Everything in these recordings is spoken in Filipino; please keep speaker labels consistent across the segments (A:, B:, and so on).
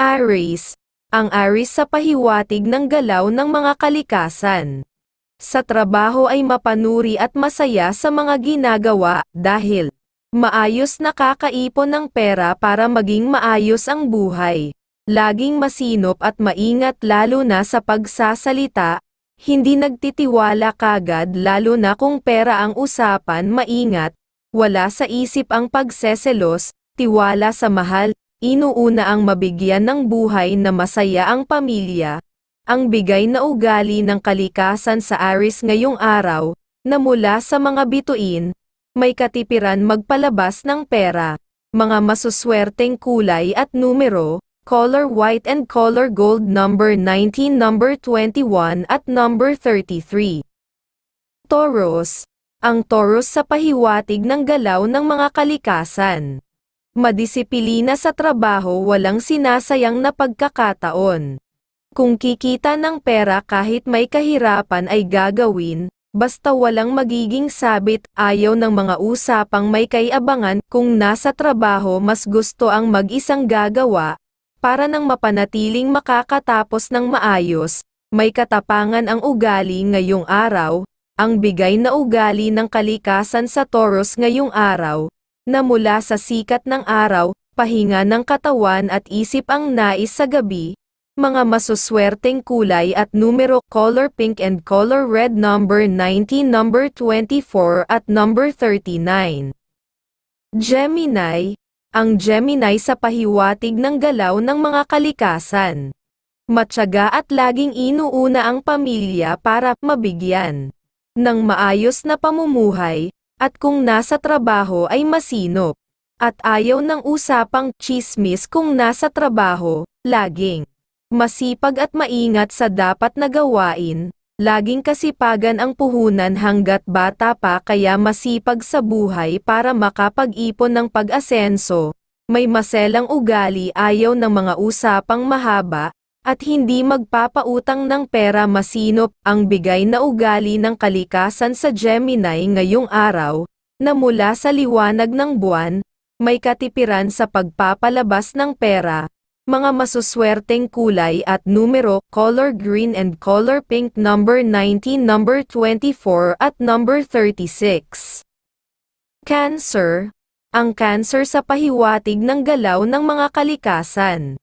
A: Aries. Ang Aries sa pahiwatig ng galaw ng mga kalikasan. Sa trabaho ay mapanuri at masaya sa mga ginagawa, dahil maayos nakakaipon ng pera para maging maayos ang buhay. Laging masinop at maingat lalo na sa pagsasalita, hindi nagtitiwala kagad lalo na kung pera ang usapan maingat, wala sa isip ang pagseselos, tiwala sa mahal, inuuna ang mabigyan ng buhay na masaya ang pamilya, ang bigay na ugali ng kalikasan sa Aris ngayong araw, na mula sa mga bituin, may katipiran magpalabas ng pera, mga masuswerteng kulay at numero, color white and color gold number 19 number 21 at number 33. Taurus. Ang Taurus sa pahiwatig ng galaw ng mga kalikasan. Madisipilina sa trabaho walang sinasayang na pagkakataon. Kung kikita ng pera kahit may kahirapan ay gagawin, basta walang magiging sabit, ayaw ng mga usapang may kayabangan, kung nasa trabaho mas gusto ang mag-isang gagawa, para nang mapanatiling makakatapos ng maayos, may katapangan ang ugali ngayong araw, ang bigay na ugali ng kalikasan sa Taurus ngayong araw, na mula sa sikat ng araw, pahinga ng katawan at isip ang nais sa gabi, mga masuswerteng kulay at numero color pink and color red number 19 number 24 at number 39. Gemini, ang Gemini sa pahiwatig ng galaw ng mga kalikasan. Matyaga at laging inuuna ang pamilya para mabigyan ng maayos na pamumuhay, at kung nasa trabaho ay masinop, at ayaw ng usapang chismis kung nasa trabaho, laging masipag at maingat sa dapat na gawain, laging kasipagan ang puhunan hanggat bata pa kaya masipag sa buhay para makapag-ipon ng pag-asenso, may maselang ugali ayaw ng mga usapang mahaba, at hindi magpapautang ng pera masinop ang bigay na ugali ng kalikasan sa Gemini ngayong araw, na mula sa liwanag ng buwan, may katipiran sa pagpapalabas ng pera, mga masuswerteng kulay at numero color green and color pink number 19 number 24 at number 36. Cancer, ang cancer sa pahiwatig ng galaw ng mga kalikasan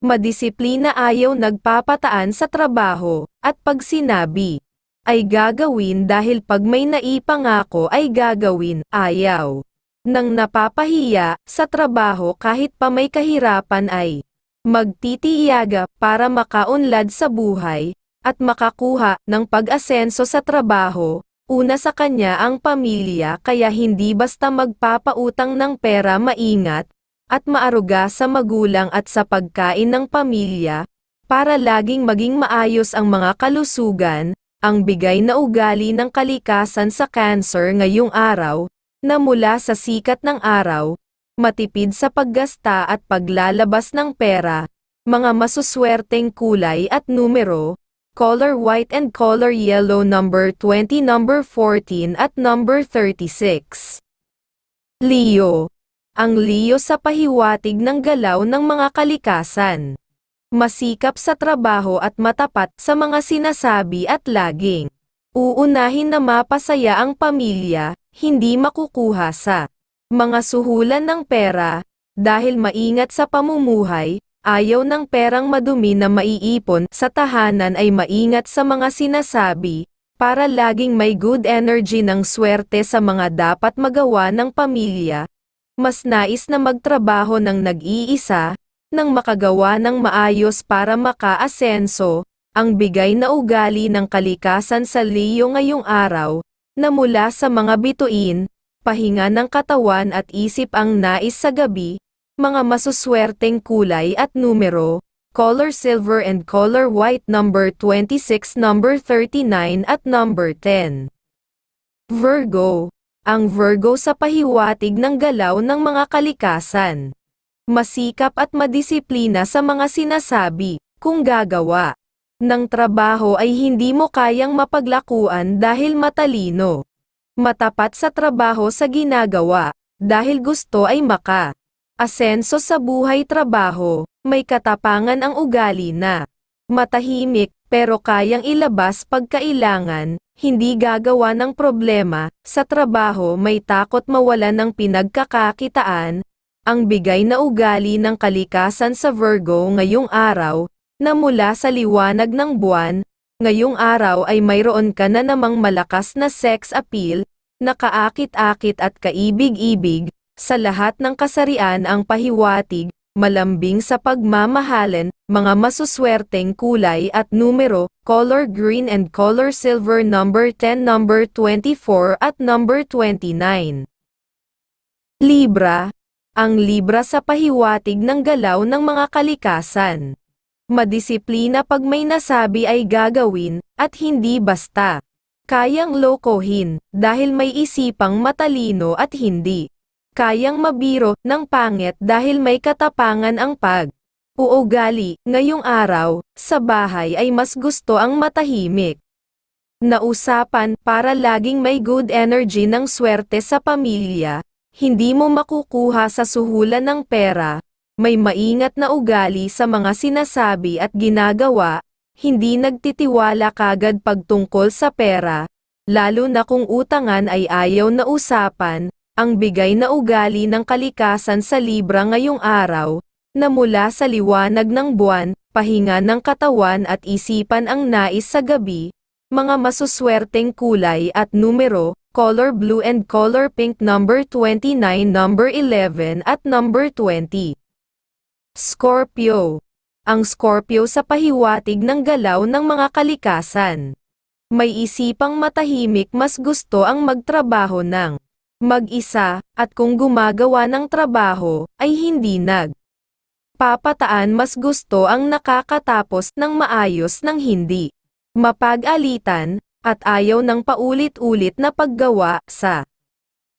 A: madisiplina ayaw nagpapataan sa trabaho, at pag sinabi, ay gagawin dahil pag may naipangako ay gagawin, ayaw. Nang napapahiya, sa trabaho kahit pa may kahirapan ay, magtitiyaga para makaunlad sa buhay, at makakuha ng pag-asenso sa trabaho, una sa kanya ang pamilya kaya hindi basta magpapautang ng pera maingat, at maaruga sa magulang at sa pagkain ng pamilya, para laging maging maayos ang mga kalusugan, ang bigay na ugali ng kalikasan sa cancer ngayong araw, na mula sa sikat ng araw, matipid sa paggasta at paglalabas ng pera, mga masuswerteng kulay at numero, color white and color yellow number 20 number 14 at number 36. Leo ang Leo sa pahiwatig ng galaw ng mga kalikasan. Masikap sa trabaho at matapat sa mga sinasabi at laging uunahin na mapasaya ang pamilya, hindi makukuha sa mga suhulan ng pera, dahil maingat sa pamumuhay, ayaw ng perang madumi na maiipon sa tahanan ay maingat sa mga sinasabi, para laging may good energy ng swerte sa mga dapat magawa ng pamilya, mas nais na magtrabaho ng nag-iisa, nang makagawa ng maayos para makaasenso, ang bigay na ugali ng kalikasan sa Leo ngayong araw, na mula sa mga bituin, pahinga ng katawan at isip ang nais sa gabi, mga masuswerteng kulay at numero, color silver and color white number 26 number 39 at number 10. Virgo ang Virgo sa pahiwatig ng galaw ng mga kalikasan. Masikap at madisiplina sa mga sinasabi, kung gagawa ng trabaho ay hindi mo kayang mapaglakuan dahil matalino. Matapat sa trabaho sa ginagawa, dahil gusto ay maka Asenso sa buhay trabaho, may katapangan ang ugali na matahimik, pero kayang ilabas pagkailangan, hindi gagawa ng problema, sa trabaho may takot mawalan ng pinagkakakitaan, ang bigay na ugali ng kalikasan sa Virgo ngayong araw, na mula sa liwanag ng buwan, ngayong araw ay mayroon ka na namang malakas na sex appeal, na kaakit-akit at kaibig-ibig, sa lahat ng kasarian ang pahiwatig, malambing sa pagmamahalan, mga masuswerteng kulay at numero, color green and color silver number 10 number 24 at number 29. Libra, ang Libra sa pahiwatig ng galaw ng mga kalikasan. Madisiplina pag may nasabi ay gagawin, at hindi basta. Kayang lokohin, dahil may isipang matalino at hindi. Kayang mabiro, ng pangit dahil may katapangan ang pag. Uugali, ngayong araw, sa bahay ay mas gusto ang matahimik. Nausapan, para laging may good energy ng swerte sa pamilya, hindi mo makukuha sa suhulan ng pera, may maingat na ugali sa mga sinasabi at ginagawa, hindi nagtitiwala kagad pagtungkol sa pera, lalo na kung utangan ay ayaw na usapan, ang bigay na ugali ng kalikasan sa Libra ngayong araw, na mula sa liwanag ng buwan, pahinga ng katawan at isipan ang nais sa gabi, mga masuswerteng kulay at numero, color blue and color pink number 29 number 11 at number 20. Scorpio. Ang Scorpio sa pahiwatig ng galaw ng mga kalikasan. May isipang matahimik mas gusto ang magtrabaho ng mag-isa, at kung gumagawa ng trabaho, ay hindi nag. Papataan mas gusto ang nakakatapos ng maayos ng hindi. Mapag-alitan, at ayaw ng paulit-ulit na paggawa sa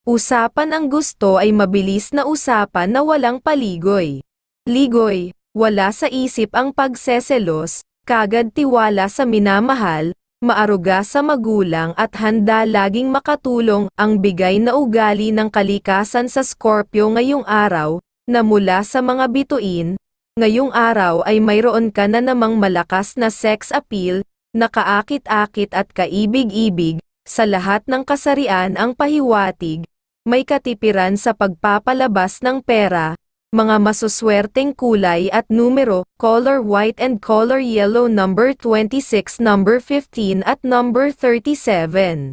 A: usapan ang gusto ay mabilis na usapan na walang paligoy. Ligoy, wala sa isip ang pagseselos, kagad tiwala sa minamahal, maaruga sa magulang at handa laging makatulong ang bigay na ugali ng kalikasan sa Scorpio ngayong araw, na mula sa mga bituin, ngayong araw ay mayroon ka na namang malakas na sex appeal, nakaakit-akit at kaibig-ibig, sa lahat ng kasarian ang pahiwatig, may katipiran sa pagpapalabas ng pera, mga masuswerteng kulay at numero, color white and color yellow number 26 number 15 at number 37.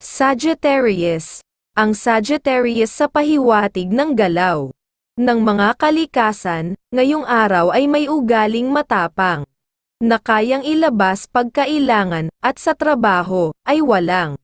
A: Sagittarius. Ang Sagittarius sa pahiwatig ng galaw ng mga kalikasan, ngayong araw ay may ugaling matapang na kayang ilabas pagkailangan at sa trabaho ay walang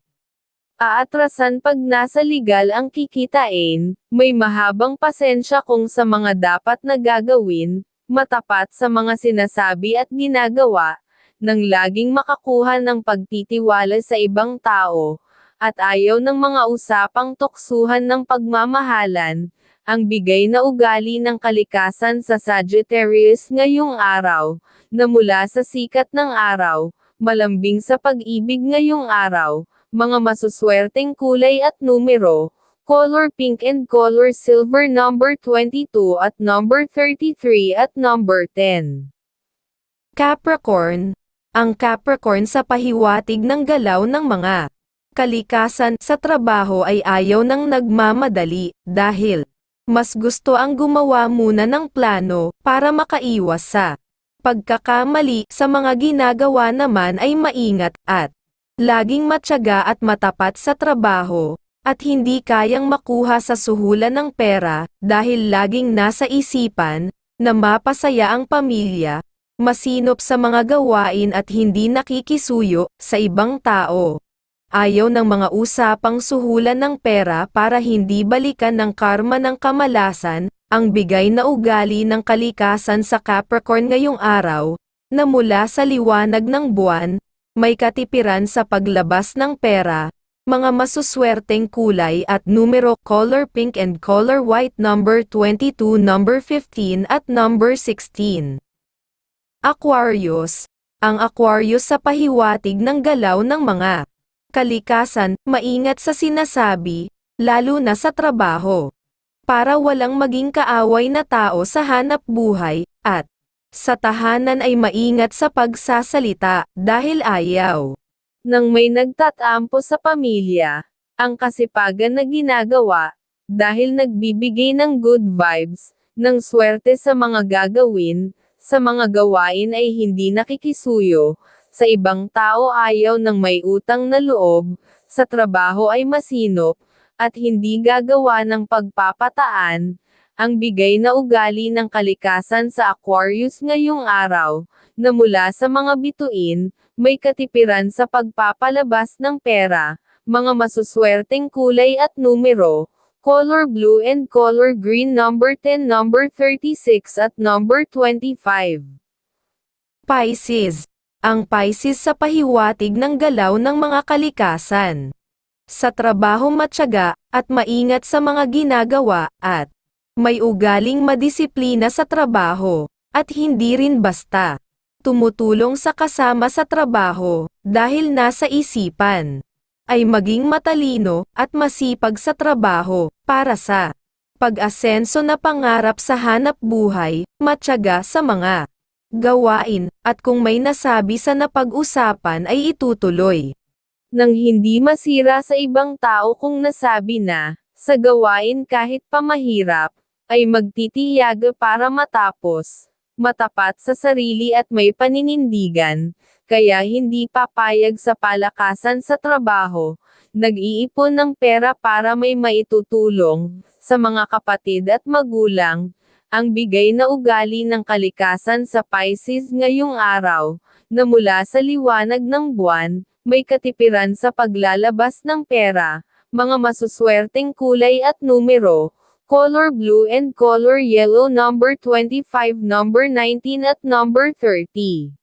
A: aatrasan pag nasa legal ang kikitain, may mahabang pasensya kung sa mga dapat na gagawin, matapat sa mga sinasabi at ginagawa, nang laging makakuha ng pagtitiwala sa ibang tao, at ayaw ng mga usapang tuksuhan ng pagmamahalan, ang bigay na ugali ng kalikasan sa Sagittarius ngayong araw, na mula sa sikat ng araw, malambing sa pag-ibig ngayong araw, mga masuswerteng kulay at numero, color pink and color silver number 22 at number 33 at number 10. Capricorn. Ang Capricorn sa pahiwatig ng galaw ng mga kalikasan sa trabaho ay ayaw ng nagmamadali, dahil mas gusto ang gumawa muna ng plano para makaiwas sa pagkakamali sa mga ginagawa naman ay maingat at laging matyaga at matapat sa trabaho, at hindi kayang makuha sa suhulan ng pera, dahil laging nasa isipan, na mapasaya ang pamilya, masinop sa mga gawain at hindi nakikisuyo sa ibang tao. Ayaw ng mga usapang suhulan ng pera para hindi balikan ng karma ng kamalasan, ang bigay na ugali ng kalikasan sa Capricorn ngayong araw, na mula sa liwanag ng buwan, may katipiran sa paglabas ng pera, mga masuswerteng kulay at numero color pink and color white number 22 number 15 at number 16. Aquarius. Ang Aquarius sa pahiwatig ng galaw ng mga kalikasan, maingat sa sinasabi, lalo na sa trabaho.
B: Para walang maging kaaway na tao sa hanap buhay, at sa tahanan ay maingat sa pagsasalita, dahil ayaw. Nang may nagtatampo sa pamilya, ang kasipagan na ginagawa, dahil nagbibigay ng good vibes, ng swerte sa mga gagawin, sa mga gawain ay hindi nakikisuyo, sa ibang tao ayaw ng may utang na loob, sa trabaho ay masinop, at hindi gagawa ng pagpapataan, ang bigay na ugali ng kalikasan sa Aquarius ngayong araw, na mula sa mga bituin, may katipiran sa pagpapalabas ng pera, mga masuswerteng kulay at numero, color blue and color green number 10 number 36 at number 25. Pisces. Ang Pisces sa pahiwatig ng galaw ng mga kalikasan. Sa trabaho matyaga, at maingat sa mga ginagawa, at may ugaling madisiplina sa trabaho, at hindi rin basta tumutulong sa kasama sa trabaho, dahil nasa isipan ay maging matalino at masipag sa trabaho para sa pag-asenso na pangarap sa hanap buhay, matyaga sa mga gawain, at kung may nasabi sa napag-usapan ay itutuloy. Nang hindi masira sa ibang tao kung nasabi na, sa gawain kahit pa mahirap, ay magtitiyaga para matapos, matapat sa sarili at may paninindigan, kaya hindi papayag sa palakasan sa trabaho, nag-iipon ng pera para may maitutulong, sa mga kapatid at magulang, ang bigay na ugali ng kalikasan sa Pisces ngayong araw, na mula sa liwanag ng buwan, may katipiran sa paglalabas ng pera, mga masuswerteng kulay at numero, color blue and color yellow number 25 number 19 at number 30.